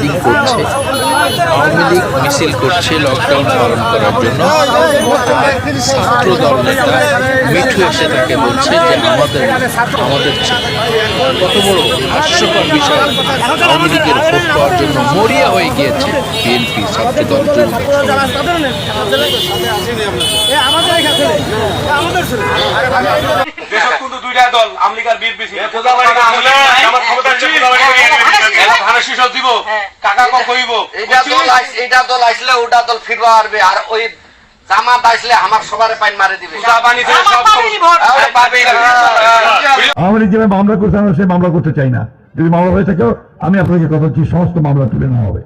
Meeting করছে আওয়ামী লীগ মিছিল করছে লকডাউন পালন করার জন্য ছাত্র দল নেতা মিঠু এসে তাকে বলছে যে আমাদের আমাদের কত বড় হাস্যকর বিষয় আওয়ামী লীগের ভোট পাওয়ার জন্য মরিয়া হয়ে গিয়েছে বিএনপি ছাত্র দল সবাই। দুইটা দল আমলিকার ক্ষমতা আছে, এলা দিব কাকা ক কইব? এইটা দল এইটা দল আসলে ওটা দল ফিরবা পারবে আর ওই জামাত আসলে আমার সবার পাইন মারে দিবে। লীগ যেভাবে মামলা আমরা সেই মামলা করতে চাই না। যদি মামলা হয়ে থাকেও আমি আপনাকে কথা দিচ্ছি সমস্ত মামলা তুলে নেওয়া হবে।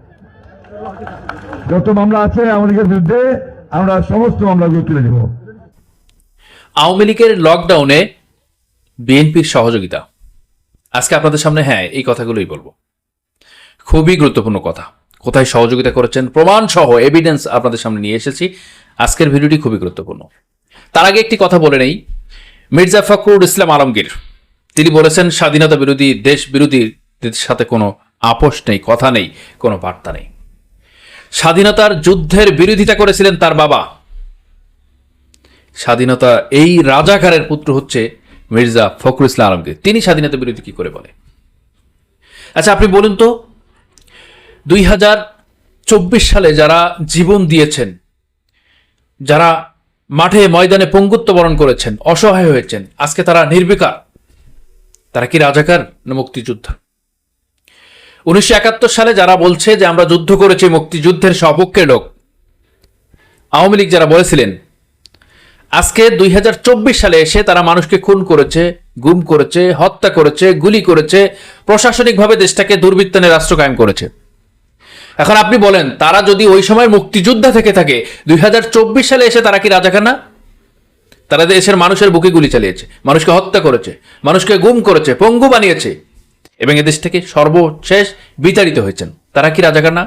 যত মামলা আছে লীগের বিরুদ্ধে আমরা সমস্ত মামলাগুলো তুলে নেব। আওয়ামী লীগের লকডাউনে বিএনপির সহযোগিতা। আজকে আপনাদের সামনে হ্যাঁ এই কথাগুলোই বলব। খুবই গুরুত্বপূর্ণ কথা। কোথায় সহযোগিতা করেছেন প্রমাণ সহ এভিডেন্স আপনাদের সামনে নিয়ে এসেছি। আজকের ভিডিওটি খুবই গুরুত্বপূর্ণ। তার আগে একটি কথা বলে নেই। মির্জা ফখরুল ইসলাম আলমগীর, তিনি বলেছেন, স্বাধীনতা বিরোধী, দেশ বিরোধীদের সাথে কোনো আপোষ নেই, কথা নেই, কোনো বার্তা নেই। স্বাধীনতার যুদ্ধের বিরোধিতা করেছিলেন তার বাবা। স্বাধীনতা এই রাজাকারের পুত্র হচ্ছে মির্জা ফখরুল ইসলাম আলমগীর। তিনি স্বাধীনতা বিরোধী কি করে বলে? আচ্ছা আপনি বলুন তো দুই হাজার চব্বিশ সালে যারা জীবন দিয়েছেন, যারা মাঠে ময়দানে পঙ্গুত্ব বরণ করেছেন, অসহায় হয়েছেন, আজকে তারা নির্বিকার। তারা কি রাজাকার না মুক্তিযোদ্ধা? উনিশশো একাত্তর সালে যারা বলছে যে আমরা যুদ্ধ করেছি, মুক্তিযুদ্ধের সপক্ষের লোক, আওয়ামী লীগ যারা বলেছিলেন, আজকে দুই হাজার চব্বিশ সালে এসে তারা মানুষকে খুন করেছে, গুম করেছে, হত্যা করেছে, গুলি করেছে, প্রশাসনিকভাবে দেশটাকে দুর্বৃত্তানের রাষ্ট্র কায়েম করেছে। এখন আপনি বলেন, তারা যদি ওই সময় মুক্তিযোদ্ধা থেকে থাকে, দুই হাজার চব্বিশ সালে এসে তারা কি রাজাকার না তারা দেশের মানুষের বুকে গুলি চালিয়েছে, মানুষকে হত্যা করেছে, মানুষকে গুম করেছে, পঙ্গু বানিয়েছে, এবং এদেশ থেকে সর্বশেষ বিতাড়িত হয়েছেন। তারা কি রাজাকার না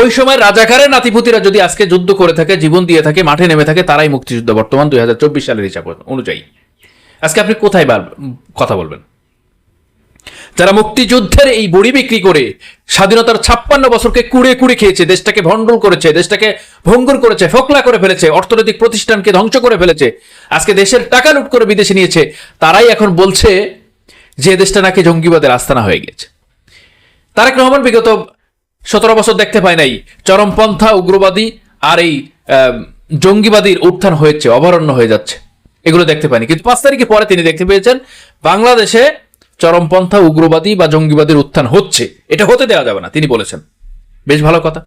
ওই সময় রাজাকারের নাতিপুতিরা যদি আজকে যুদ্ধ করে থাকে, জীবন দিয়ে থাকে, মাঠে নেমে থাকে, তারাই মুক্তিযুদ্ধ। বর্তমান দুই হাজার চব্বিশ সালের হিসাব অনুযায়ী। আজকে আপনি কোথায় কথা বলবেন? যারা মুক্তিযুদ্ধের এই বড়ি বিক্রি করে স্বাধীনতার ছাপ্পান্ন বছরকে কুড়ে কুড়ে খেয়েছে, দেশটাকে ভণ্ডল করেছে, দেশটাকে ভঙ্গুর করেছে, ফোকলা করে ফেলেছে, অর্থনৈতিক প্রতিষ্ঠানকে ধ্বংস করে ফেলেছে, আজকে দেশের টাকা লুট করে বিদেশে নিয়েছে, তারাই এখন বলছে যে দেশটা নাকি জঙ্গিবাদের আস্তানা হয়ে গেছে। তারেক রহমান বিগত সতেরো বছর দেখতে পায় নাই, চরমপন্থা, উগ্রবাদী আর এই জঙ্গিবাদীর উত্থান হয়েছে, অভয়ারণ্য হয়ে যাচ্ছে, এগুলো দেখতে পায়নি। কিন্তু পাঁচ তারিখে পরে তিনি দেখতে পেয়েছেন, বাংলাদেশে চরমপন্থা, উগ্রবাদী বা জঙ্গিবাদীর উত্থান হচ্ছে। এটা হতে দেওয়া যাবে না, তিনি বলেছেন। বেশ ভালো কথা।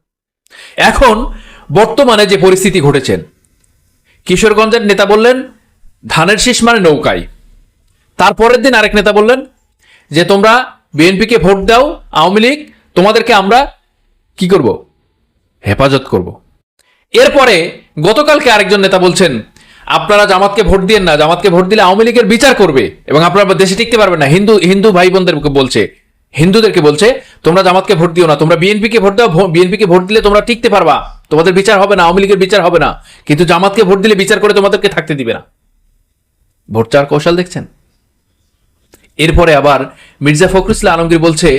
এখন বর্তমানে যে পরিস্থিতি ঘটেছেন কিশোরগঞ্জের নেতা বললেন, ধানের শীষ মানে নৌকায়। তারপরের দিন আরেক নেতা বললেন, যে তোমরা বিএনপিকে ভোট দাও, আওয়ামী লীগ, তোমাদেরকে আমরা কি করব? হেফাজত করব। এরপরে গতকালকে আরেকজন নেতা বলছেন আপনারা জামাতকে ভোট দিয়েন না, জামাতকে ভোট দিলে আওয়ামী লীগের বিচার করবে এবং আপনারা দেশে টিকতে পারবেন না। হিন্দু হিন্দু ভাই বোনদেরকে বলছে, হিন্দুদেরকে বলছে, তোমরা জামাতকে ভোট দিও না, তোমরা বিএনপিকে ভোট দাও বিএনপিকে ভোট দিলে তোমরা টিকতে পারবা, তোমাদের বিচার হবে না, আওয়ামী লীগের বিচার হবে না। কিন্তু জামাতকে ভোট দিলে বিচার করে তোমাদেরকে থাকতে দিবে না। ভোট চার কৌশল দেখছেন? এরপরে আবার মির্জা ফখরুল আলমগীর বলছে,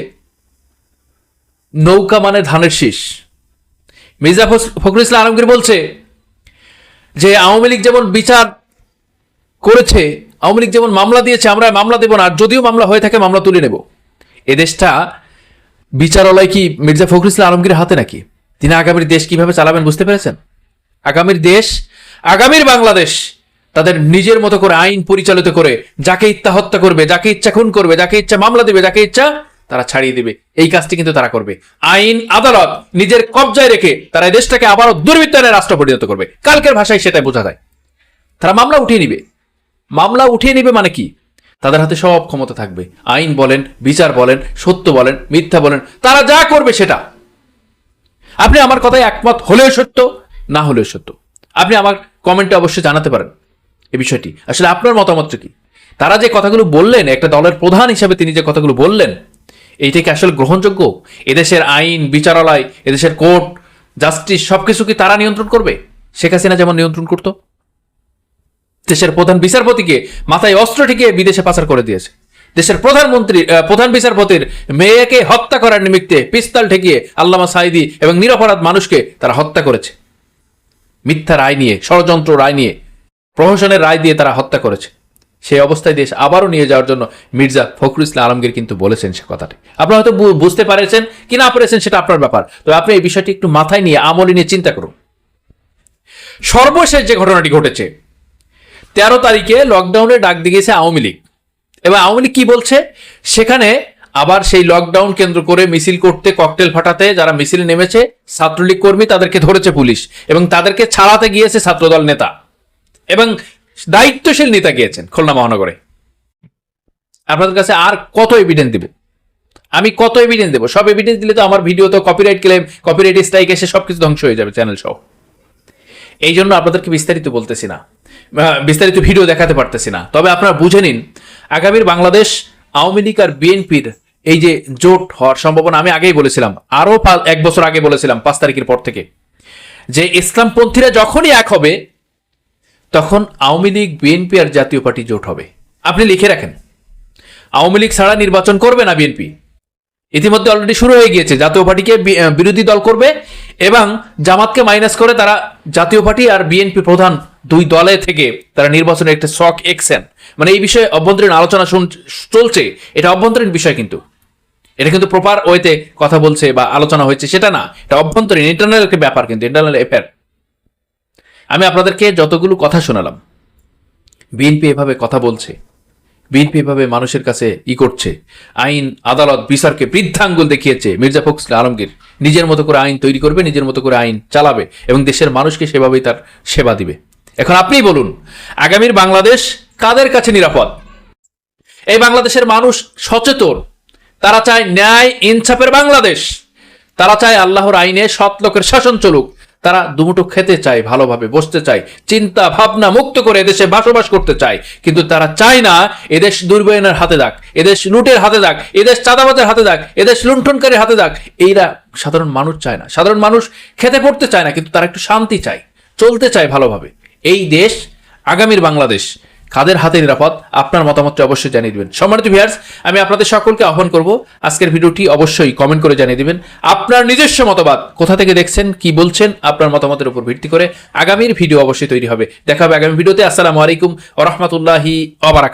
নৌকা মানে ধানের শীষ। মির্জা ফখরুল আলমগীর বলছে যে আওয়ামী লীগ যেমন বিচার করেছে, আওয়ামী লীগ যেমন মামলা দিয়েছে, আমরা মামলা দেব না। আর যদিও মামলা হয়ে থাকে, মামলা তুলে নেব। এ দেশটা বিচারালয় কি মির্জা ফখরুল ইসলাম আলমগীর হাতে নাকি? তিনি আগামীর দেশ কীভাবে চালাবেন বুঝতে পেরেছেন? আগামীর দেশ, আগামীর বাংলাদেশ তাদের নিজের মতো করে আইন পরিচালিত করে, যাকে ইচ্ছা হত্যা করবে, যাকে ইচ্ছা খুন করবে, যাকে ইচ্ছা মামলা দিবে, যাকে ইচ্ছা তারা ছাড়িয়ে দিবে। এই কাজটি কিন্তু তারা করবে। আইন, আদালত নিজের কবজায় রেখে তারা এই দেশটাকে আবারও দুর্বৃত্তায়নের রাষ্ট্র পরিণত করবে। কালকের ভাষায় সেটাই বোঝা যায়। তারা মামলা উঠিয়ে নিবে। মামলা উঠিয়ে নিবে মানে কি? তাদের হাতে সব ক্ষমতা থাকবে। আইন বলেন, বিচার বলেন, সত্য বলেন, মিথ্যা বলেন, তারা যা করবে সেটা। আপনি আমার কথায় একমত হলেও সত্য, না হলেও সত্য। আপনি আমার কমেন্টে অবশ্যই জানাতে পারেন এই বিষয়টি। আসলে আপনার মতামতটা কি? তারা যে কথাগুলো বললেন, একটা দলের প্রধান হিসাবে তিনি যে কথাগুলো বললেন এইটা কি আসলে গ্রহণযোগ্য? এদেশের আইন, বিচারালয়, এদেশের কোর্ট, জাস্টিস, সবকিছু কি তারা নিয়ন্ত্রণ করবে? শেখ হাসিনা যেমন নিয়ন্ত্রণ করতো। দেশের প্রধান বিচারপতিকে মাথায় অস্ত্র ঠেকিয়ে বিদেশে পাচার করে দিয়েছে। দেশের প্রধানমন্ত্রী প্রধান বিচারপতির মেয়েকে হত্যা করার নিমিত্তে পিস্তল ঠেকিয়ে আল্লামা সাইদি এবং নিরপরাধ মানুষকে তারা হত্যা করেছে। মিথ্যা রায় নিয়ে, ষড়যন্ত্র রায় নিয়ে, প্রহসনের রায় দিয়ে তারা হত্যা করেছে। সেই অবস্থায় দেশ আবারও নিয়ে যাওয়ার জন্য মির্জা ফখরুল ইসলাম আলমগীর কিন্তু বলেছেন সে কথাটি। আপনারা হয়তো বুঝতে পারেছেন কি না পেরেছেন সেটা আপনার ব্যাপার। তবে আপনি এই বিষয়টি একটু মাথায় নিয়ে, আমলে নিয়ে চিন্তা করুন। সর্বশেষ যে ঘটনাটি ঘটেছে, তেরো তারিখে লকডাউনে ডাক দিয়েছে আওয়ামী লীগ। এবং আওয়ামী লীগ কি বলছে? সেখানে আবার সেই লকডাউন কেন্দ্র করে মিছিল করতে ককটেল ফাটাতে যারা মিছিল নেমেছে, ছাত্রলীগ কর্মী তাদেরকে ধরেছে পুলিশ এবং তাদেরকে ছাড়াতে গিয়েছে ছাত্রদল নেতা। এবং দায়িত্বশীল নেতা গিয়েছেন খুলনা মহানগরে। আপনাদের কাছে আর কত এভিডেন্স দিব? আমি কত এভিডেন্স দেবো? সব এভিডেন্স দিলে তো আমার ভিডিও তো কপিরাইট ক্লেম কপিরাইট স্ট্রাইক এসে সবকিছু ধ্বংস হয়ে যাবে চ্যানেল সহ। এই জন্য আপনাদেরকে বিস্তারিত বলতেছি না। বিস্তারিত ভিডিও দেখাতে পারতেছি না। তবে আপনারা বুঝে নিন, আগামীর বাংলাদেশ আওয়ামী লীগ আর বিএনপির এই যে জোট হওয়ার সম্ভাবনা, আমি আগেই বলেছিলাম, আরও এক বছর আগে বলেছিলাম, পাঁচ তারিখের পর থেকে, যে ইসলামপন্থীরা যখনই এক হবে তখন আওয়ামী লীগ, বিএনপি আর জাতীয় পার্টি জোট হবে। আপনি লিখে রাখেন, আওয়ামী লীগ ছাড়া নির্বাচন করবে না বিএনপি। ইতিমধ্যে অলরেডি শুরু হয়ে গিয়েছে, জাতীয় পার্টিকে বিরোধী দল করবে এবং জামাতকে মাইনাস করে তারা জাতীয় পার্টি আর বিএনপি প্রধান দুই দলে থেকে তারা নির্বাচনের একটা শক একসেন মানে এই বিষয়ে অভ্যন্তরীণ আলোচনা শুন- চলছে, এটা অভ্যন্তরীণ বিষয় কিন্তু। এটা কিন্তু প্রপার ওয়েতে কথা বলছে বা আলোচনা হয়েছে, সেটা না। এটা অভ্যন্তরীণ ইন্টারনাল একটা ব্যাপার কিন্তু ইন্টারনাল অ্যাফেয়ার আমি আপনাদেরকে যতগুলো কথা শোনালাম, বিএনপি এভাবে কথা বলছে, বিএনপি এভাবে মানুষের কাছে ই করছে, আইন, আদালত, বিচারকে বৃদ্ধাঙ্গুল দেখিয়েছে, মির্জা ফখরুল আলমগীর। নিজের মতো করে আইন তৈরি করবে, নিজের মতো করে আইন চালাবে এবং দেশের মানুষকে সেভাবেই তার সেবা দিবে। এখন আপনিই বলুন, আগামীর বাংলাদেশ কাদের কাছে নিরাপদ? এই বাংলাদেশের মানুষ সচেতন, তারা চায় ন্যায় ইনসাফের বাংলাদেশ, তারা চায় আল্লাহর আইনে সৎ লোকের শাসন চলুক। তারা দুমুটো খেতে চায়, ভালোভাবে বসতে চায়, চিন্তা, ভাবনা মুক্ত করে এদেশে বসবাস করতে চায়। কিন্তু তারা চায় না, এদেশ দুর্বয়নের হাতে দাগ এদেশ লুটের হাতে দাগ এদেশ চাঁদাবাদের হাতে দাগ এদেশ লুণ্ঠনকারীর হাতে দাগ এইরা সাধারণ মানুষ চায় না। সাধারণ মানুষ খেতে পড়তে চায় না, কিন্তু তারা একটু শান্তি চায়, চলতে চায় ভালোভাবে। এই দেশ আগামীর বাংলাদেশ। কাদের হাতে নিরাপদ? আপনার মতামতটি অবশ্যই জানিয়ে দিবেন। সম্মানিত ভিয়ার্স আমি আপনাদের সকলকে আহ্বান করব, আজকের ভিডিওটি অবশ্যই কমেন্ট করে জানিয়ে দিবেন। আপনার নিজস্ব মতবাদ, কোথা থেকে দেখছেন, কি বলছেন, আপনার মতামতের উপর ভিত্তি করে আগামীর ভিডিও অবশ্যই তৈরি হবে। দেখা হবে আগামী ভিডিওতে। আসসালামু আলাইকুম ওরহমতুল্লাহি অবারাক